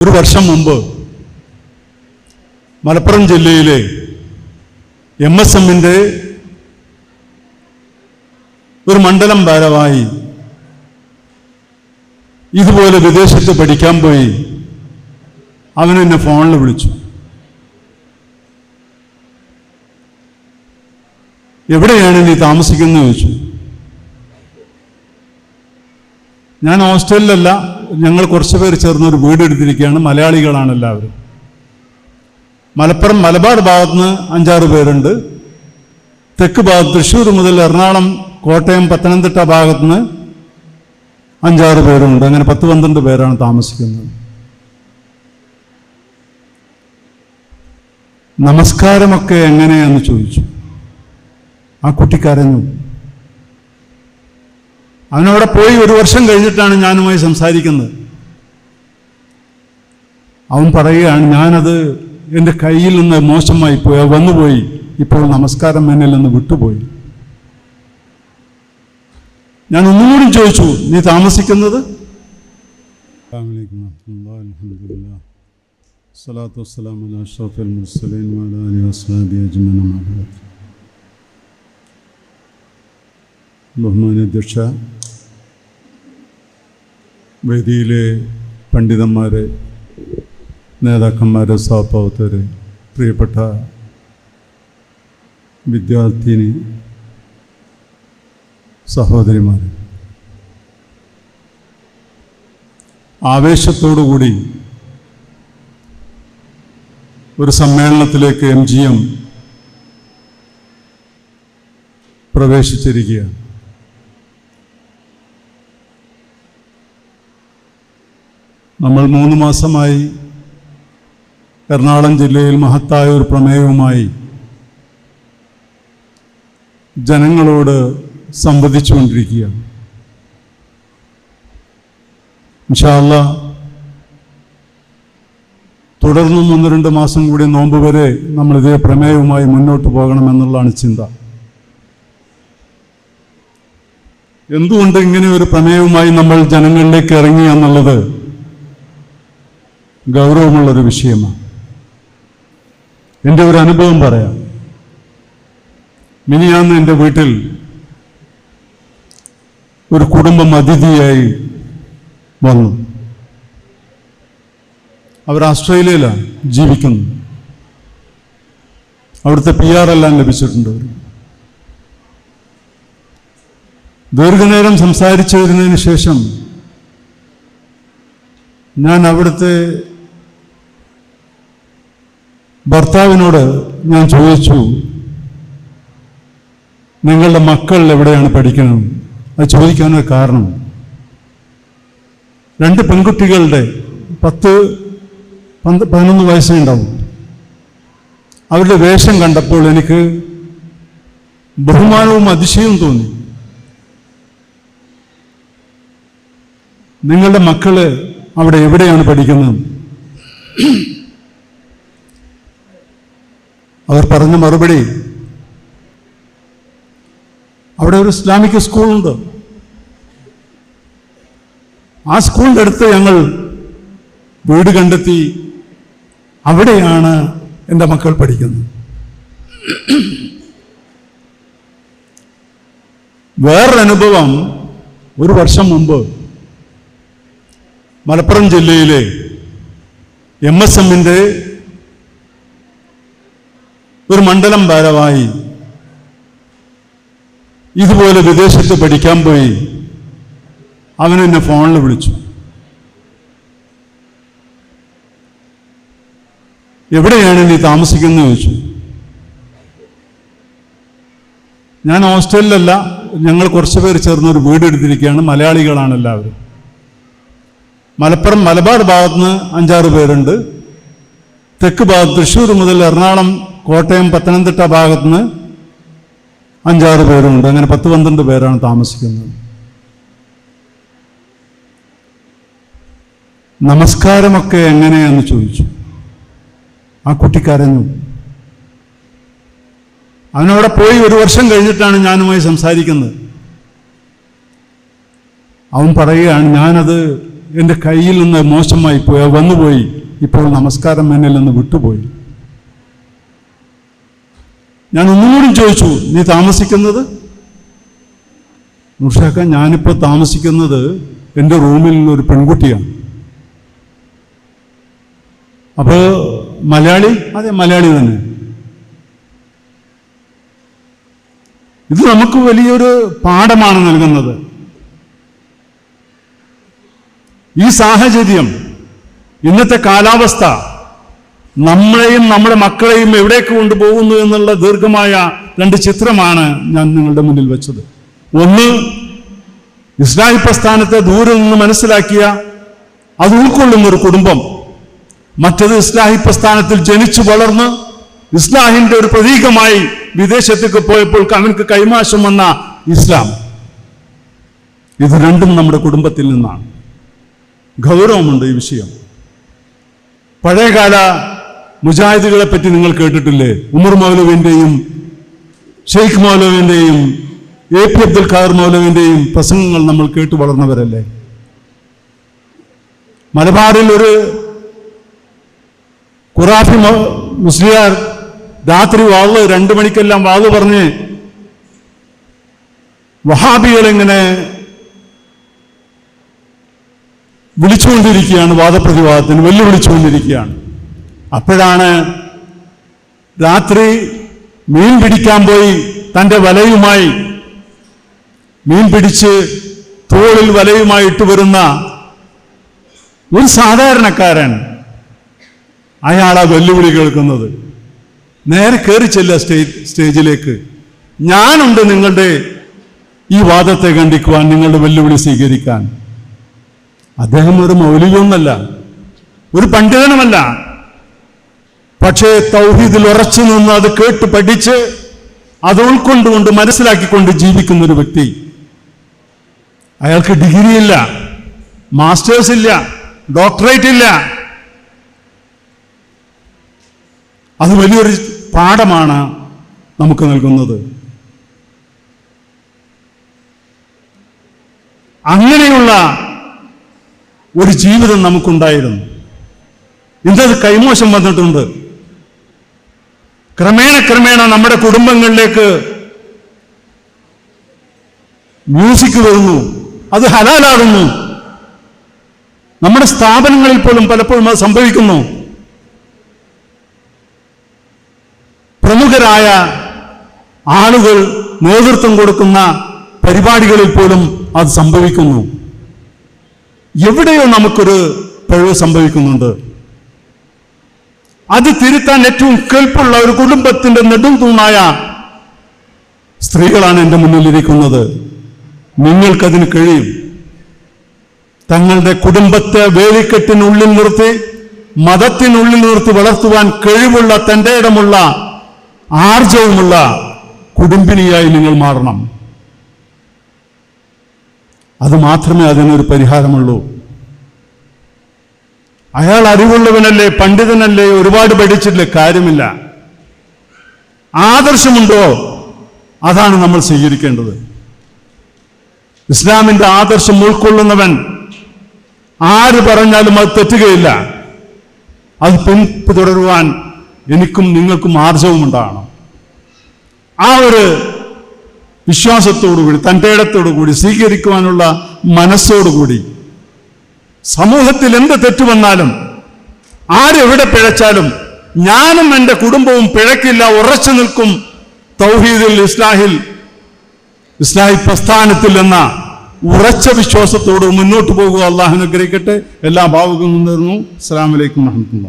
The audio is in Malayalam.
ഒരു വർഷം മുമ്പ് മലപ്പുറം ജില്ലയിലെ എം എസ് എമ്മിന്റെ ഒരു മണ്ഡലം ഭാരവാഹി ഇതുപോലെ വിദേശത്ത് പഠിക്കാൻ പോയി അവൻ എന്നെ ഫോണിൽ വിളിച്ചു. എവിടെയാണ് നീ താമസിക്കുന്നത് ചോദിച്ചു. ഞാൻ ഹോസ്റ്റലിലല്ല ഞങ്ങൾ കുറച്ച് പേര് ചേർന്ന് ഒരു വീട് എടുത്തിരിക്കുകയാണ് മലയാളികളാണ് എല്ലാവരും. മലപ്പുറം മലബാർ ഭാഗത്ത് നിന്ന് അഞ്ചാറ് പേരുണ്ട്. തെക്ക് ഭാഗത്ത് തൃശ്ശൂർ മുതൽ എറണാകുളം കോട്ടയം പത്തനംതിട്ട ഭാഗത്ത് നിന്ന് അഞ്ചാറ് പേരുണ്ട്. അങ്ങനെ പത്ത് പന്ത്രണ്ട് പേരാണ് താമസിക്കുന്നത്. നമസ്കാരമൊക്കെ എങ്ങനെയാന്ന് ചോദിച്ചു. ആ കുട്ടി കരഞ്ഞു അവനവിടെ പോയി ഒരു വർഷം കഴിഞ്ഞിട്ടാണ് ഞാനുമായി സംസാരിക്കുന്നത്. അവൻ പറയുകയാണ് ഞാനത് എന്റെ കയ്യിൽ നിന്ന് മോശമായി പോയി വന്നുപോയി. ഇപ്പോൾ നമസ്കാരം എന്നിൽ നിന്ന് വിട്ടുപോയി. ഞാൻ ഒന്നുകൂടി ചോദിച്ചു നീ താമസിക്കുന്നത്? സ്വലാത്തു വേദിയിലെ പണ്ഡിതന്മാരെ നേതാക്കന്മാരെ സ്വാഭാവത്തരെ പ്രിയപ്പെട്ട വിദ്യാർത്ഥിനി സഹോദരിമാർ ആവേശത്തോടുകൂടി ഒരു സമ്മേളനത്തിലേക്ക് എം ജി എം പ്രവേശിച്ചിരിക്കുകയാണ്. നമ്മൾ മൂന്ന് മാസമായി എറണാകുളം ജില്ലയിൽ മഹത്തായ ഒരു പ്രമേയവുമായി ജനങ്ങളോട് സംവദിച്ചുകൊണ്ടിരിക്കുകയാണ്. ഇൻഷാല്ല തുടർന്നും ഒന്ന് രണ്ട് മാസം കൂടി നോമ്പ് വരെ നമ്മൾ ഇതേ പ്രമേയവുമായി മുന്നോട്ട് പോകണമെന്നുള്ളതാണ് ചിന്ത. എന്തുകൊണ്ട് ഇങ്ങനെ ഒരു പ്രമേയവുമായി നമ്മൾ ജനങ്ങളിലേക്ക് ഇറങ്ങി എന്നുള്ളത് ഗൗരവമുള്ളൊരു വിഷയമാണ്. എന്റെ ഒരു അനുഭവം പറയാം. മിനിയാന്ന് എന്റെ വീട്ടിൽ ഒരു കുടുംബം അതിഥിയായി വന്നു. അവർ ആസ്ട്രേലിയയിലാണ് ജീവിക്കുന്നത്. അവിടുത്തെ പി ആർ എല്ലാം ലഭിച്ചിട്ടുണ്ട് ദീർഘനേരം സംസാരിച്ചു വരുന്നതിന് ശേഷം ഞാൻ അവിടുത്തെ ഭർത്താവിനോട് ഞാൻ ചോദിച്ചു നിങ്ങളുടെ മക്കൾ എവിടെയാണ് പഠിക്കുന്നത്? അത് ചോദിക്കാനൊരു കാരണം. രണ്ട് പെൺകുട്ടികളുടെ പത്ത് പന്ത് പതിനൊന്ന് വയസ്സേ ഉണ്ടാവും അവരുടെ വേഷം കണ്ടപ്പോൾ എനിക്ക് ബഹുമാനവും അതിശയവും തോന്നി. നിങ്ങളുടെ മക്കൾ അവിടെ എവിടെയാണ് പഠിക്കുന്നത്? അവർ പറഞ്ഞ മറുപടി അവിടെ ഒരു ഇസ്ലാമിക് സ്കൂളുണ്ട്. ആ സ്കൂളിന്റെ അടുത്ത് ഞങ്ങൾ വീട് കണ്ടെത്തി അവിടെയാണ് എന്റെ മക്കൾ പഠിക്കുന്നത്. വേറൊരനുഭവം ഒരു വർഷം മുമ്പ് മലപ്പുറം ജില്ലയിലെ എം എസ് എമ്മിന്റെ ഒരു മണ്ഡലം ഭാരവായി ഇതുപോലെ വിദേശത്ത് പഠിക്കാൻ പോയി. അവൻ എന്നെ ഫോണിൽ വിളിച്ചു. എവിടെയാണ് നീ താമസിക്കുന്നത് ചോദിച്ചു. ഞാൻ ഹോസ്റ്റലിലല്ല ഞങ്ങൾ കുറച്ച് പേര് ചേർന്ന് ഒരു വീട് എടുത്തിരിക്കുകയാണ് മലയാളികളാണ് എല്ലാവരും. മലപ്പുറം മലബാർ ഭാഗത്ത് നിന്ന് അഞ്ചാറ് പേരുണ്ട്. തെക്ക് ഭാഗത്ത് തൃശ്ശൂർ മുതൽ എറണാകുളം കോട്ടയം പത്തനംതിട്ട ഭാഗത്ത് നിന്ന് അഞ്ചാറ് പേരുണ്ട്. അങ്ങനെ പത്ത് പന്ത്രണ്ട് പേരാണ് താമസിക്കുന്നത്. നമസ്കാരമൊക്കെ എങ്ങനെയാന്ന് ചോദിച്ചു. ആ കുട്ടി കരഞ്ഞു അവനവിടെ പോയി ഒരു വർഷം കഴിഞ്ഞിട്ടാണ് ഞാനുമായി സംസാരിക്കുന്നത്. അവൻ പറയുകയാണ് ഞാനത് എന്റെ കയ്യിൽ നിന്ന് മോശമായി പോയി വന്നുപോയി. ഇപ്പോൾ നമസ്കാരം എന്നിൽ നിന്ന് വിട്ടുപോയി. ഞാൻ ഒന്നുകൂടി ചോദിച്ചു നീ താമസിക്കുന്നത്? നുഷാക്ക ഞാനിപ്പോൾ താമസിക്കുന്നത് എന്റെ റൂമിൽ ഒരു പെൺകുട്ടിയാണ്. അപ്പോൾ മലയാളി? അതെ മലയാളി തന്നെ. ഇത് നമുക്ക് വലിയൊരു പാഠമാണ് നൽകുന്നത്. ഈ സാഹചര്യം ഇന്നത്തെ കാലാവസ്ഥ നമ്മളെയും നമ്മുടെ മക്കളെയും എവിടേക്ക് കൊണ്ടുപോകുന്നു എന്നുള്ള ദീർഘമായ രണ്ട് ചിത്രമാണ് ഞാൻ നിങ്ങളുടെ മുന്നിൽ വെച്ചത്. ഒന്ന് ഇസ്ലാഹി പ്രസ്ഥാനത്തെ ദൂരെ നിന്ന് മനസ്സിലാക്കിയ അത് ഉൾക്കൊള്ളുന്ന ഒരു കുടുംബം. മറ്റത് ഇസ്ലാഹി പ്രസ്ഥാനത്തിൽ ജനിച്ചു വളർന്ന് ഇസ്ലാഹിന്റെ ഒരു പ്രതീകമായി വിദേശത്തേക്ക് പോയപ്പോൾ അവനക്ക് കൈമാശം വന്ന ഇസ്ലാം. ഇത് രണ്ടും നമ്മുടെ കുടുംബത്തിൽ നിന്നാണ്. ഗൗരവമുണ്ട് ഈ വിഷയം. പഴയകാല മുജാഹിദുകളെ പറ്റി നിങ്ങൾ കേട്ടിട്ടില്ലേ? ഉമർ മൗലവിന്റെയും ഷെയ്ഖ് മൗലവിന്റെയും എ പി അബ്ദുൽ ഖാദർ മൗലവിന്റെയും പ്രസംഗങ്ങൾ നമ്മൾ കേട്ടു വളർന്നവരല്ലേ? മലബാറിൽ ഒരു ഖുറാഫി മുസ്ലിയാർ രാത്രി വാൾ രണ്ടു മണിക്കെല്ലാം വാൾ പറഞ്ഞ് വഹാബികൾ ഇങ്ങനെ വിളിച്ചുകൊണ്ടിരിക്കുകയാണ് വാദപ്രതിവാദത്തിന് വെല്ലുവിളിച്ചുകൊണ്ടിരിക്കുകയാണ്. അപ്പോഴാണ് രാത്രി മീൻ പിടിക്കാൻ പോയി തന്റെ വലയുമായി മീൻ പിടിച്ച് തോളിൽ വലയുമായി ഇട്ടു വരുന്ന ഒരു സാധാരണക്കാരൻ അയാളാ വെല്ലുവിളി കേൾക്കുന്നത്. നേരെ കയറി ചെല്ല സ്റ്റേജ് സ്റ്റേജിലേക്ക്. ഞാനുണ്ട് നിങ്ങളുടെ ഈ വാദത്തെ ഖണ്ഡിക്കുവാൻ നിങ്ങളുടെ വെല്ലുവിളി സ്വീകരിക്കാൻ. അദ്ദേഹം ഒരു മൗലികമൊന്നല്ല ഒരു പണ്ഡിതനുമല്ല. പക്ഷേ തൗഹീദിൽ ഉറച്ചു നിന്ന് അത് കേട്ട് പഠിച്ച് അത് ഉൾക്കൊണ്ടുകൊണ്ട് മനസ്സിലാക്കിക്കൊണ്ട് ജീവിക്കുന്ന ഒരു വ്യക്തി. അയാൾക്ക് ഡിഗ്രി ഇല്ല മാസ്റ്റേഴ്സ് ഇല്ല ഡോക്ടറേറ്റ് ഇല്ല. അത് വലിയൊരു പാഠമാണ് നമുക്ക് നൽകുന്നത്. അങ്ങനെയുള്ള ഒരു ജീവിതം നമുക്കുണ്ടായിരുന്നു. ഇന്നത് കൈമോശം വന്നിട്ടുണ്ട്. ക്രമേണ ക്രമേണ നമ്മുടെ കുടുംബങ്ങളിലേക്ക് മ്യൂസിക് വരുന്നു. അത് ഹലാലാകുന്നു. നമ്മുടെ സ്ഥാപനങ്ങളിൽ പോലും പലപ്പോഴും അത് സംഭവിക്കുന്നു. പ്രമുഖരായ ആളുകൾ നേതൃത്വം കൊടുക്കുന്ന പരിപാടികളിൽ പോലും അത് സംഭവിക്കുന്നു. എവിടെയോ നമുക്കൊരു പിഴവ് സംഭവിക്കുന്നുണ്ട്. അത് തിരുത്താൻ ഏറ്റവും കേൾപ്പുള്ള ഒരു കുടുംബത്തിന്റെ നെടും തൂണായ സ്ത്രീകളാണ് എന്റെ മുന്നിലിരിക്കുന്നത് നിങ്ങൾക്കതിന് കഴിയും. തങ്ങളുടെ കുടുംബത്തെ വേലിക്കെട്ടിനുള്ളിൽ നിർത്തി മതത്തിനുള്ളിൽ നിർത്തി വളർത്തുവാൻ കഴിവുള്ള തന്റെ ഇടമുള്ള ആർജവുമുള്ള കുടുംബിനിയായി നിങ്ങൾ മാറണം. അത് മാത്രമേ അതിനൊരു പരിഹാരമുള്ളൂ. അയാൾ അറിവുള്ളവനല്ലേ പണ്ഡിതനല്ലേ ഒരുപാട് പഠിച്ചിട്ടില്ല കാര്യമില്ല. ആദർശമുണ്ടോ? അതാണ് നമ്മൾ സ്വീകരിക്കേണ്ടത്. ഇസ്ലാമിന്റെ ആദർശം ഉൾക്കൊള്ളുന്നവൻ ആര് പറഞ്ഞാലും അത് തെറ്റുകയില്ല. അത് പിന്തുടരുവാൻ എനിക്കും നിങ്ങൾക്കും ആർജവും ഉണ്ടാകണം ആ ഒരു വിശ്വാസത്തോടുകൂടി തന്റെ ഇടത്തോടുകൂടി സ്വീകരിക്കുവാനുള്ള മനസ്സോടുകൂടി സമൂഹത്തിൽ എന്ത് തെറ്റ് വന്നാലും ആരെവിടെ പിഴച്ചാലും ഞാനും എന്റെ കുടുംബവും പിഴക്കില്ല ഉറച്ചു നിൽക്കും തൗഹീദിൽ ഇസ്ലാഹിൽ ഇസ്ലാഹി പ്രസ്ഥാനത്തിൽ എന്ന ഉറച്ച വിശ്വാസത്തോട് മുന്നോട്ട് പോകുക അള്ളാഹു അനുഗ്രഹിക്കട്ടെ. എല്ലാ ഭാവുകളും നേർന്നു അസ്സാം വലൈക്കും വറഹമത്തുള്ള